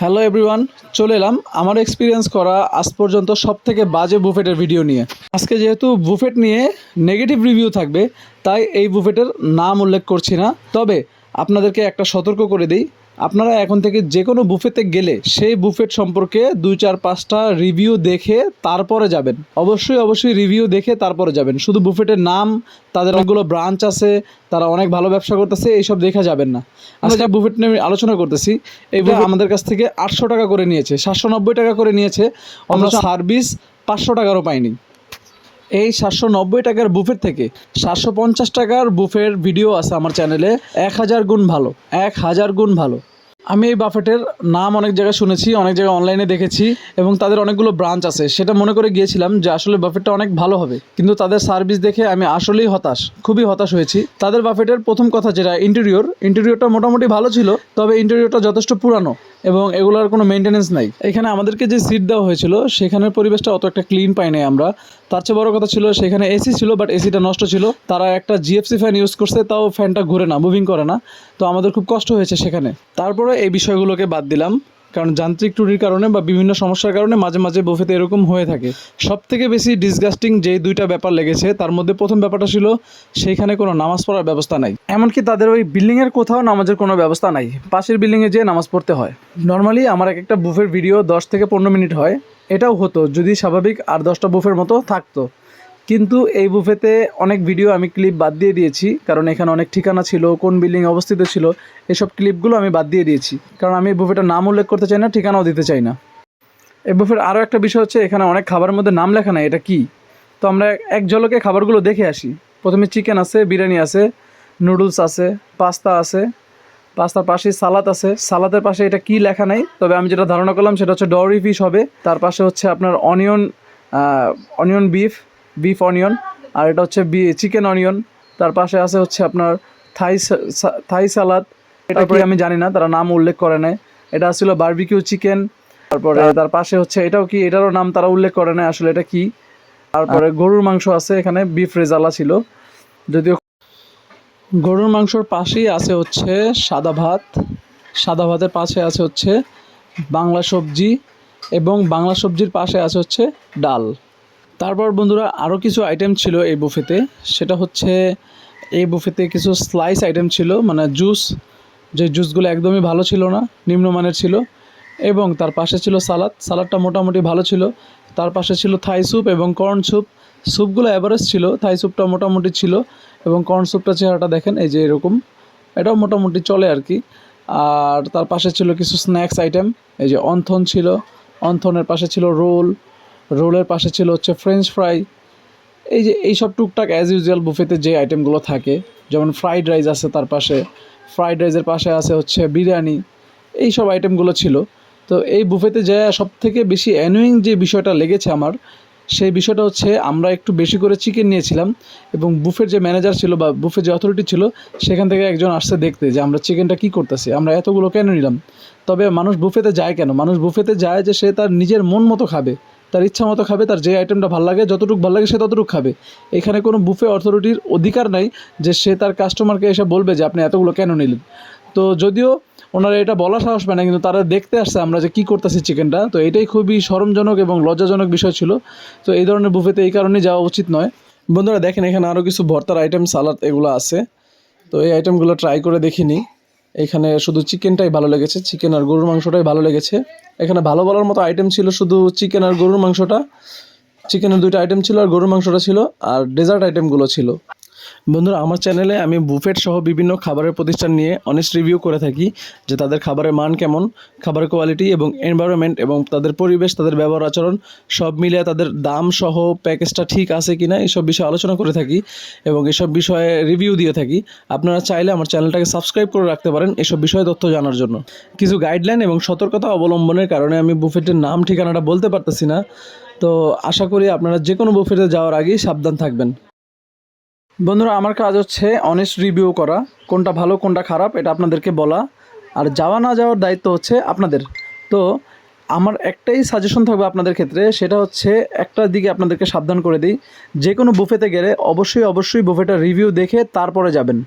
Hello everyone চলে এলাম আমার এক্সপিরিয়েন্স করা আজ পর্যন্ত সব থেকে বাজে বুফেটের ভিডিও নিয়ে। আজকে যেহেতু বুফেট নিয়ে নেগেটিভ রিভিউ থাকবে, তাই এই বুফেটের নাম উল্লেখ করছি না। তবে আপনাদেরকে একটা সতর্ক করে দিই আপনারা এখন থেকে যে কোনো বুফেতে গেলে সেই বুফেট সম্পর্কে দুই চার পাঁচটা রিভিউ দেখে তারপরে যাবেন। অবশ্যই অবশ্যই রিভিউ দেখে তারপরে যাবেন। শুধু বুফেটের নাম তাদের অনেকগুলো ব্রাঞ্চ আছে তারা অনেক ভালো ব্যবসা করতেছে এইসব দেখা যাবেন না। আমরা যা বুফেট নিয়ে আমি আলোচনা করতেছি এই আমাদের কাছ থেকে আটশো টাকা করে নিয়েছে সাতশো নব্বই টাকা করে নিয়েছে আমরা সার্ভিস পাঁচশো টাকারও পাইনি। এই সাতশো নব্বই টাকার বুফের থেকে সাতশো পঞ্চাশ টাকার বুফের ভিডিও আছে আমার চ্যানেলে। এক হাজার গুণ ভালো এক হাজার গুণ ভালো। আমি এই বাফেটের নাম অনেক জায়গায় শুনেছি, অনেক জায়গায় অনলাইনে দেখেছি এবং তাদের অনেকগুলো ব্রাঞ্চ আছে। সেটা মনে করে গিয়েছিলাম যে আসলে বাফেটটা অনেক ভালো হবে। কিন্তু তাদের সার্ভিস দেখে আমি আসলেই হতাশ, খুবই হতাশ হয়েছি। তাদের বাফেটের প্রথম কথা যেটা ইন্টেরিয়র ইন্টেরিয়রটা মোটামুটি ভালো ছিল, তবে ইন্টেরিয়রটা যথেষ্ট পুরানো এবং এগুলোর কোনো মেনটেনেন্স নাই। এখানে আমাদেরকে যে সিট দেওয়া হয়েছিল, সেখানের পরিবেশটা অত একটা ক্লিন পাই নাই আমরা। তার চেয়ে বড় কথা ছিল, সেখানে এসি ছিল বাট এসিটা নষ্ট ছিল। তারা একটা জিএফসি ফ্যান ইউজ করছে, তাও ফ্যানটা ঘুরে না মুভিং করে না। তো আমাদের খুব কষ্ট হয়েছে সেখানে। তারপরে এই বিষয়গুলোকে বাদ দিলাম, কারণ যান্ত্রিক ত্রুটির কারণে বা বিভিন্ন সমস্যার কারণে মাঝে মাঝে বুফেতে এরকম হয়ে থাকে। সব থেকে বেশি ডিসগাস্টিং যে দুইটা ব্যাপার লেগেছে, তার মধ্যে প্রথম ব্যাপারটা ছিল, সেইখানে কোনো নামাজ পড়ার ব্যবস্থা নাই। এমনকি তাদের ওই বিল্ডিংয়ের কোথাও নামাজের কোনো ব্যবস্থা নাই। পাশের বিল্ডিংয়ে যেয়ে নামাজ পড়তে হয়। নর্মালি আমার এক একটা বুফের ভিডিও দশ থেকে পনেরো মিনিট হয়। এটাও হতো, যদি স্বাভাবিক আর দশটা বুফের মতো থাকতো। কিন্তু এই বুফেতে অনেক ভিডিও আমি ক্লিপ বাদ দিয়ে দিয়েছি, কারণ এখানে অনেক ঠিকানা ছিল, কোন বিল্ডিং অবস্থিত ছিল, এসব ক্লিপগুলো আমি বাদ দিয়ে দিয়েছি। কারণ আমি এই বুফেটার নাম উল্লেখ করতে চাই না, ঠিকানাও দিতে চাই না। এই বুফের আরও একটা বিষয় হচ্ছে, এখানে অনেক খাবারের মধ্যে নাম লেখা নাই, এটা কি? তো আমরা এক ঝলকে খাবারগুলো দেখে আসি। প্রথমে চিকেন আছে, বিরিয়ানি আছে নুডলস আছে পাস্তা আছে পাস্তার পাশে সালাদ আছে। সালাদের পাশে এটা কি লেখা নাই তবে আমি যেটা ধারণা করলাম সেটা হচ্ছে ডরি ফিশ হবে। তার পাশে হচ্ছে আপনার onion onion beef beef onion আর এটা হচ্ছে বি চিকেন অনিয়ন। তার পাশে আছে হচ্ছে আপনার থাই থাই সালাদ। এটা কি আমি জানি না তারা নাম উল্লেখ করে নাই। এটা ছিল বারবিকিউ চিকেন। তারপরে তার পাশে হচ্ছে এটাও কি এটারও নাম তারা উল্লেখ করে নাই আসলে এটা কি। তারপরে গরুর মাংস আছে এখানে বিফ রেজালা ছিল। যদিও গরুর মাংসর পাশেই আছে হচ্ছে সাদা ভাত। সাদা ভাতের পাশে আছে হচ্ছে বাংলা সবজি এবং বাংলা সবজির পাশে আছে হচ্ছে ডাল। তারপর বন্ধুরা আরও কিছু আইটেম ছিল এই বুফেতে সেটা হচ্ছে এই বুফেতে কিছু স্লাইস আইটেম ছিল মানে জুস যে জুসগুলো একদমই ভালো ছিল না, নিম্নমানের ছিল। এবং তার পাশে ছিল সালাদ। সালাদটা মোটামুটি ভালো ছিল। তার পাশে ছিল থাই স্যুপ এবং কর্ন স্যুপ স্যুপগুলো অ্যাভারেজ ছিল, থাই স্যুপটা মোটামুটি ছিল। এবং কর্ন চেহারাটা দেখেন, এই যে এরকম। এটাও মোটামুটি চলে আর কি। আর তার পাশে ছিল কিছু স্ন্যাক্স আইটেম এই যে অন্থন ছিল। অন্থনের পাশে ছিল রোল। রোলের পাশে ছিল হচ্ছে ফ্রেঞ্চ ফ্রাই এই যে এইসব টুকটাক অ্যাজ ইউজুয়াল বুফেতে যে আইটেমগুলো থাকে, যেমন ফ্রাইড রাইস আছে তার পাশে। ফ্রাইড রাইসের পাশে আছে হচ্ছে বিরিয়ানি। এই সব আইটেমগুলো ছিল। তো এই বুফেতে যে সব থেকে বেশি অ্যানোয়িং যে বিষয়টা লেগেছে আমার সেই বিষয়টা হচ্ছে আমরা একটু বেশি করে চিকেন নিয়েছিলাম এবং বুফের যে ম্যানেজার ছিল বা বুফের যে অথরিটি ছিল, সেখান থেকে একজন আসছে দেখতে যে আমরা চিকেনটা কী করতেছি, আমরা এতগুলো কেন নিলাম? তবে মানুষ বুফেতে যায় কেন? মানুষ বুফেতে যায় যে সে তার নিজের মন মতো খাবে, তার ইচ্ছা মতো খাবে, তার যে আইটেমটা ভালো লাগে, যতটুকু ভালো লাগে সে ততটুকু খাবে। এখানে কোনো বুফে অথরিটির অধিকার নাই যে সে তার কাস্টমারকে এসে বলবে যে আপনি এতগুলো কেন নিলেন? তো যদিও ওনারা এটা বলা সাহস পায় না, কিন্তু তারা দেখতে আসছে আমরা যে কী করতেছি চিকেনটা। তো এটাই খুবই শরমজনক এবং লজ্জাজনক বিষয় ছিল। তো এই ধরনের বুফেতে এই কারণে যাওয়া উচিত নয়। বন্ধুরা, দেখেন এখানে আরও কিছু ভর্তার আইটেম সালাদ এগুলো আছে। তো এই আইটেমগুলো ট্রাই করে দেখিনি। এখানে শুধু চিকেনটাই ভালো লেগেছে, চিকেন আর গরুর মাংসটাই ভালো লেগেছে। এখানে ভালো বলার মতো আইটেম ছিল শুধু চিকেন আর গরুর মাংসটা। চিকেনের দুইটা আইটেম ছিল আর গরুর মাংসটা ছিল, আর ডেজার্ট আইটেমগুলো ছিল। বন্ধুরা, আমার চ্যানেলে আমি বুফেট সহ বিভিন্ন খাবারের প্রতিষ্ঠান নিয়ে অনেস্ট রিভিউ করে থাকি যে তাদের খাবারের মান কেমন খাবারের কোয়ালিটি এবং এনভায়রনমেন্ট এবং তাদের পরিবেশ, তাদের ব্যবহার আচরণ সব মিলিয়ে তাদের দাম সহ প্যাকেজটা ঠিক আছে কি না এসব বিষয়ে আলোচনা করে থাকি এবং এসব বিষয়ে রিভিউ দিয়ে থাকি। আপনারা চাইলে আমার চ্যানেলটাকে সাবস্ক্রাইব করে রাখতে পারেন এসব বিষয়ে তথ্য জানার জন্য। কিছু গাইডলাইন এবং সতর্কতা অবলম্বনের কারণে আমি বুফেটের নাম ঠিকানাটা বলতে পারতেছি না। তো আশা করি আপনারা যে কোনো বুফেটে যাওয়ার আগেই সাবধান থাকবেন। বন্ধুরা, আমার কাজ হচ্ছে অনেস্ট রিভিউ করা। কোনটা ভালো, কোনটা খারাপ, এটা আপনাদেরকে বলা। আর যাওয়া না যাওয়ার দায়িত্ব হচ্ছে আপনাদের। তো আমার একটাই সাজেশন থাকবে আপনাদের ক্ষেত্রে, সেটা হচ্ছে একটা দিকে আপনাদেরকে সাবধান করে দিই। যে কোনো বুফেতে গেলে অবশ্যই অবশ্যই বুফেটা রিভিউ দেখে তারপরে যাবেন।